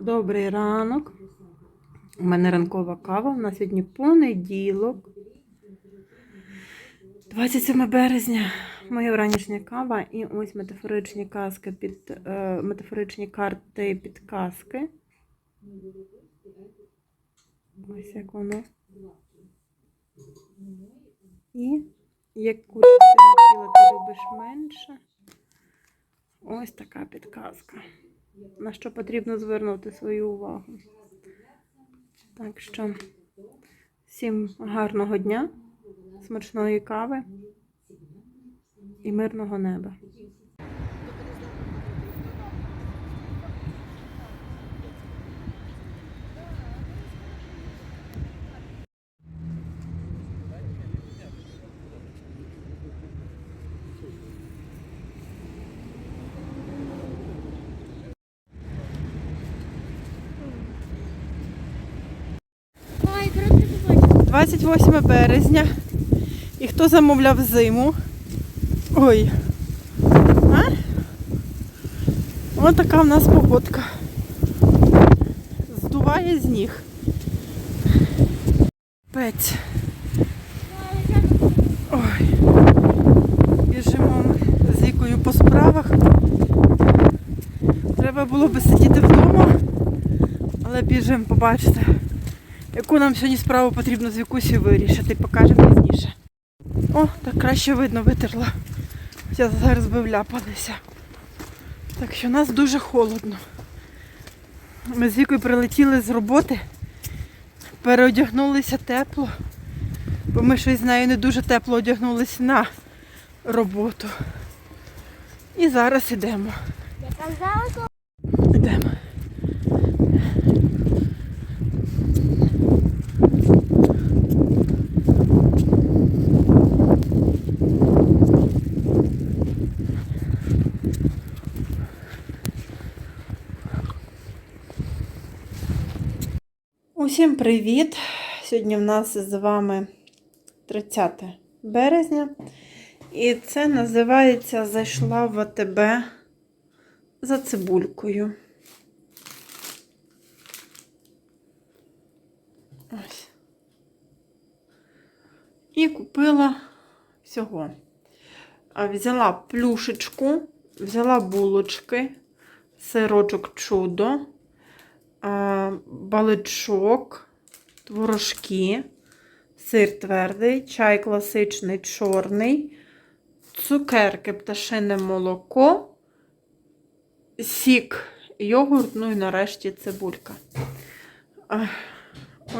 Добрий ранок. У мене ранкова кава. У нас сьогодні понеділок. 27 березня. Моя вранішня кава. І ось метафоричні казки під е, метафоричні карти підказки. Ось як воно. І яку частину тіла ти любиш менше. Ось така підказка на що потрібно звернути свою увагу. Так що всім гарного дня, смачної кави і мирного неба. 28 березня. І хто замовляв зиму? Ой. А? Ось така в нас погодка. Здуває з ніг. Пець. Ой. Біжимо з вікою по справах. Треба було би сидіти вдома, але біжимо, побачите. Яку нам сьогодні справу потрібно з Вікусею вирішити, покажемо пізніше. О, так краще видно витерла. Хоча зараз би вляпалися. Так що нас дуже холодно. Ми з Вікою прилетіли з роботи, переодягнулися тепло, бо ми щось з нею не дуже тепло одягнулися на роботу. І зараз йдемо. Я казала, що Йдемо. Усім привіт! Сьогодні в нас з вами 30 березня. І це називається Зайшла в АТБ за цибулькою. Ось. І купила всього. Взяла плюшечку, взяла булочки, сирочок чудо, баличок, творожки, сир твердий, чай класичний чорний, цукерки, пташине молоко сік, йогурт, ну і нарешті цибулька.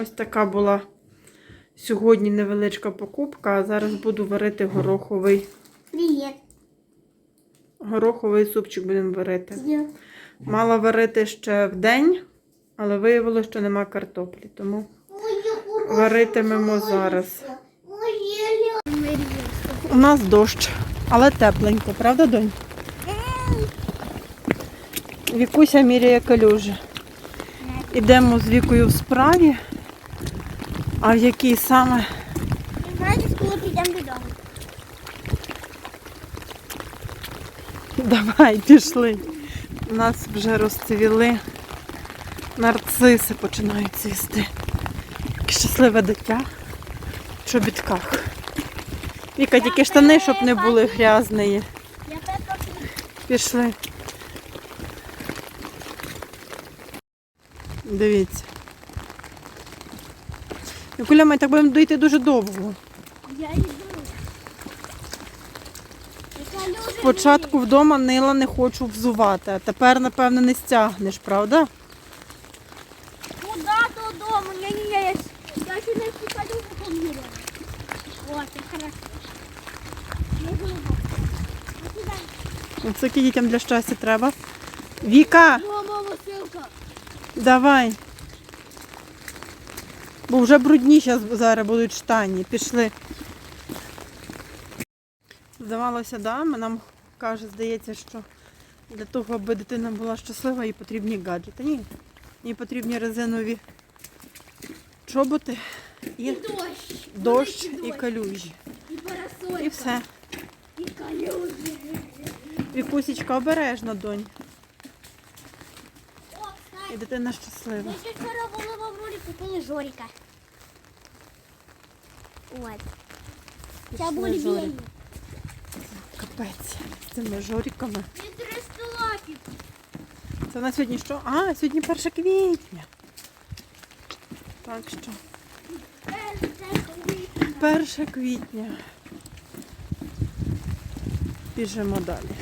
Ось така була сьогодні невеличка покупка, а зараз буду варити гороховий, привіт. гороховий супчик будемо варити. Мала варити ще в день, але виявилося, що нема картоплі, тому варитимемо зараз. У нас дощ, але тепленько, правда, донь? Вікуся міряє калюжі. Ідемо з вікою в справі, а в якій саме коли підемо додому? давай пішли. У нас вже розцвіли нарциси починають цвісти. Щасливе дитя в чобітках. Віка, тільки штани, щоб не були грязні. Пішли. Дивіться. Куля, ми так будемо дойти дуже довго. Я йду. Спочатку вдома нила не хочу взувати, а тепер, напевно, не стягнеш, правда? Куда додому? Ні-ні-ні, я, я ще не покажу поміряю. О, це хорошо. Не глибоко. Ну, сюди. Оце скільки дітям для щастя треба. Віка, давай. Бо вже брудні зараз будуть штані. Пішли. Здавалося, да, нам каже, здається, що для того, аби дитина була щаслива, їй потрібні гаджети. Ні. Їй потрібні резинові чоботи і І дощ. дощ і калюжі. І. І все. І. Вікусічка обережно, донь. Кстати, дитина щаслива. Ми ще вчора були в Аврорі, купили Жоріка. От. Це були білі. Капець. З цими жоріками. Він 300 лапів. Це на сьогодні що? А, сьогодні 1 квітня. Так що, Це 1 квітня. Біжимо далі.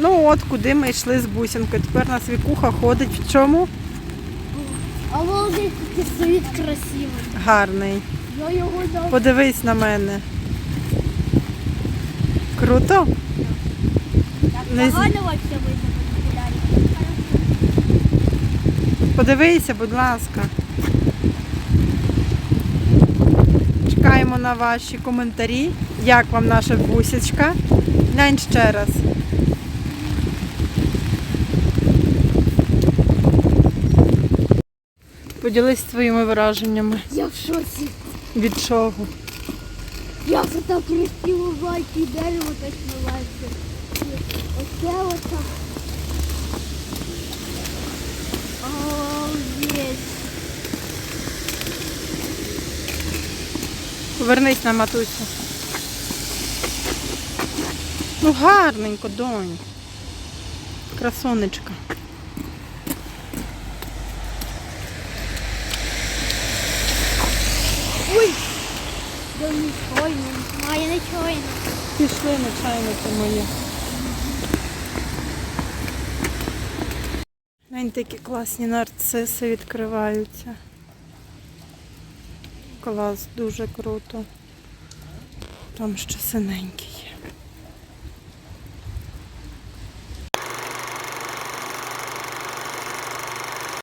Ну от куди ми йшли з бусинкою. Тепер нас вікуха ходить в чому? А володий світ красивий. Гарний. Я його дав. Подивись на мене. Круто? не з-. Подивися, будь ласка. Чекаємо на ваші коментарі. Як вам наша бусічка? Глянь ще раз. Поділись своїми враженнями. Я в шоці. Від чого? Я це так бачу, і дерево так смивається. Оце оце. Обалдеть. Повернись на матусю. Ну гарненько, донь. Красонечка. Ой! Да нічого, має нічого. Пішли начальники мої. Гляньте, які класні нарциси відкриваються. Клас, дуже круто. Там ще синенький є.